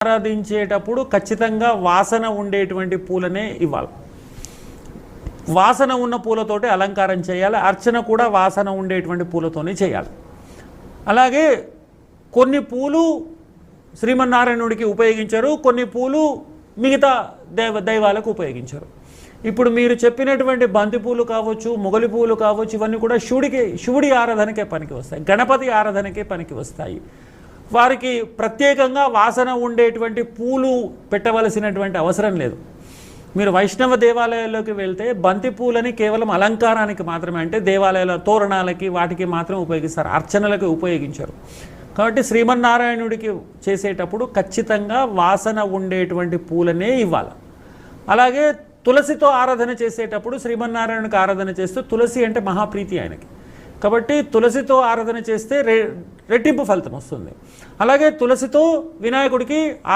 ఆరాధించేటప్పుడు ఖచ్చితంగా వాసన ఉండేటువంటి పూలనే ఇవ్వాలి. వాసన ఉన్న పూలతోటి అలంకారం చేయాలి. అర్చన కూడా వాసన ఉండేటువంటి పూలతోనే చేయాలి. అలాగే కొన్ని పూలు శ్రీమన్నారాయణుడికి ఉపయోగించరు కొన్ని పూలు మిగతా దైవ దైవాలకు ఉపయోగించరు. ఇప్పుడు మీరు చెప్పినటువంటి బంతి పూలు కావచ్చు మొగలి పూలు కావచ్చు ఇవన్నీ కూడా శివుడికి శివుడి ఆరాధనకే పనికి వస్తాయి. గణపతి ఆరాధనకే పనికి వస్తాయి. వారికి ప్రత్యేకంగా వాసన ఉండేటువంటి పూలు పెట్టవలసినటువంటి అవసరం లేదు. మీరు వైష్ణవ దేవాలయాల్లోకి వెళ్తే బంతి పూలని కేవలం అలంకారానికి మాత్రమే అంటే దేవాలయాల తోరణాలకి వాటికి మాత్రం ఉపయోగిస్తారు. అర్చనలకు ఉపయోగించరు. కాబట్టి శ్రీమన్నారాయణుడికి చేసేటప్పుడు ఖచ్చితంగా వాసన ఉండేటువంటి పూలనే ఇవ్వాలి. అలాగే తులసితో ఆరాధన చేసేటప్పుడు శ్రీమన్నారాయణుడికి ఆరాధన చేస్తూ తులసి అంటే మహాప్రీతి ఆయనకి. కాబట్టి తులసితో ఆరాధన చేస్తే రె రెట్టింపు ఫలితం వస్తుంది. అలాగే తులసితో వినాయకుడికి